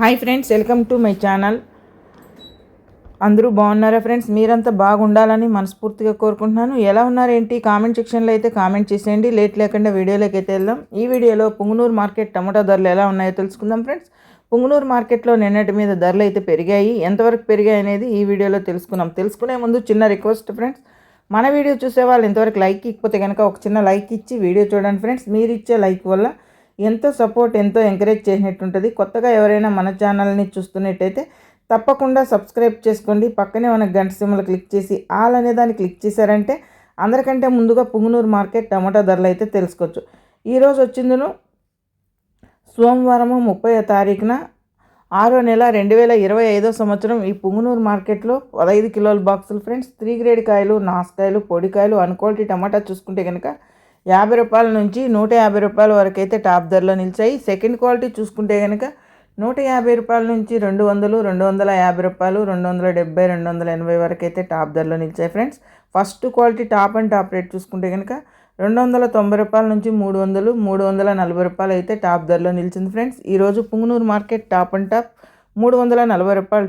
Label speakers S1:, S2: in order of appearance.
S1: Hi friends welcome to my channel. అందరూ బాగున్నారా friends? మీరంతా బాగుండాలని మనస్ఫూర్తిగా కోరుకుంటున్నాను. ఎలా ఉన్నారేంటి? కామెంట్ సెక్షన్లో అయితే కామెంట్ చేసేయండి. లేట్ లేకుండా వీడియోలోకి అయితే వెళ్దాం. ఈ వీడియోలో పుంగునూరు మార్కెట్ టమాటా ధరలు ఎలా ఉన్నాయో తెలుసుకుందాం ఫ్రెండ్స్. పుంగునూరు మార్కెట్లో నిన్నటి మీద ధరలు అయితే పెరిగాయి. ఎంతవరకు పెరిగాయి అనేది ఈ వీడియోలో తెలుసుకున్నాం తెలుసుకునే ముందు చిన్న రిక్వెస్ట్ ఫ్రెండ్స్. మన వీడియో చూసే వాళ్ళు ఇంతవరకు లైక్ ఇకపోతే కనుక ఒక చిన్న లైక్ ఇచ్చి వీడియో చూడండి ఫ్రెండ్స్. మీరు ఇచ్చే లైక్ వల్ల ఎంతో సపోర్ట్ ఎంతో ఎంకరేజ్ చేసినట్టు ఉంటుంది కొత్తగా ఎవరైనా మన ఛానల్ని చూస్తున్నట్టయితే తప్పకుండా సబ్స్క్రైబ్ చేసుకోండి. పక్కనే ఉన్న గంట సిమ్మలు క్లిక్ చేసి ఆల్ అనే దాన్ని క్లిక్ చేశారంటే అందరికంటే ముందుగా పుంగునూరు మార్కెట్ టమాటా ధరలు అయితే తెలుసుకోవచ్చు. ఈరోజు వచ్చిందును సోమవారము ముప్పై తారీఖున ఆరో నెల రెండు వేల ఇరవై ఐదో సంవత్సరం ఈ పుంగునూరు మార్కెట్లో పదహైదు కిలోల బాక్సులు. ఫ్రెండ్స్ త్రీ గ్రేడ్ కాయలు నాసుకాయలు పొడికాయలు అన్క్వాలిటీ టమాటా చూసుకుంటే కనుక యాభై రూపాయల నుంచి నూట యాభై రూపాయల వరకు అయితే టాప్ ధరలో నిలిచాయి. సెకండ్ క్వాలిటీ చూసుకుంటే కనుక నూట యాభై రూపాయల నుంచి రెండు వందలు రెండు వందల యాభై రూపాయలు రెండు వందల డెబ్బై రెండు వందల ఎనభై వరకు అయితే టాప్ ధరలో నిలిచాయి friends. First quality top and top rate చూసుకుంటే కనుక రెండు వందల తొంభై రూపాయల నుంచి మూడు వందలు మూడు వందల నలభై రూపాయలు అయితే టాప్ ధరలో నిలిచింది ఫ్రెండ్స్. ఈరోజు Punganur market top and top మూడు వందల నలభై రూపాయలు